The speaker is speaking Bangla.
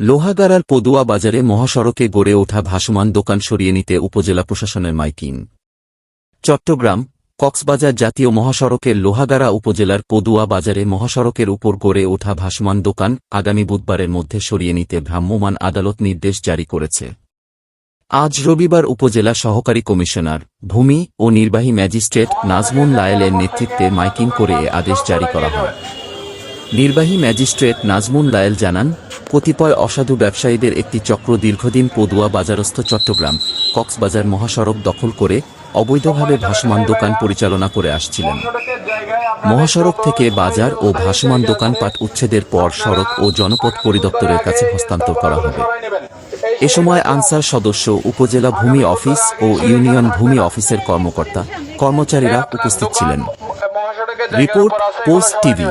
লোহাগাড়ার পদুয়া বাজারে মহাসড়কে গড়ে ওঠা ভাসমান দোকান সরিয়ে নিতে উপজেলা প্রশাসনের মাইকিং। চট্টগ্রাম, কক্সবাজার জাতীয় মহাসড়কের লোহাগাড়া উপজেলার পদুয়া বাজারে মহাসড়কের উপর গড়ে ওঠা ভাসমান দোকান আগামী বুধবারের মধ্যে সরিয়ে নিতে ভ্রাম্যমাণ আদালত নির্দেশ জারি করেছে। আজ রবিবার উপজেলা সহকারী কমিশনার, ভূমি ও নির্বাহী ম্যাজিস্ট্রেট নাজমুন লায়েলের নেতৃত্বে মাইকিং করে এ আদেশ জারি করা হয়। নির্বাহী ম্যাজিস্ট্রেট নাজমুন লায়েল জানান, কতিপয় অসাধু ব্যবসায়ীদের একটি চক্র দীর্ঘদিন পদুয়া বাজারস্থ চট্টগ্রাম, কক্সবাজার মহাসড়ক দখল করে অবৈধভাবে ভাসমান দোকান পরিচালনা করে আসছিলেন। মহাসড়ক থেকে বাজার ও ভাসমান দোকানপাট উচ্ছেদের পর সড়ক ও জনপথ পরিদপ্তরের কাছে হস্তান্তর করা হবে। এ সময় আনসার সদস্য, উপজেলা ভূমি অফিস ও ইউনিয়ন ভূমি অফিসের কর্মকর্তা, কর্মচারীরা উপস্থিত ছিলেন। Report, post TV.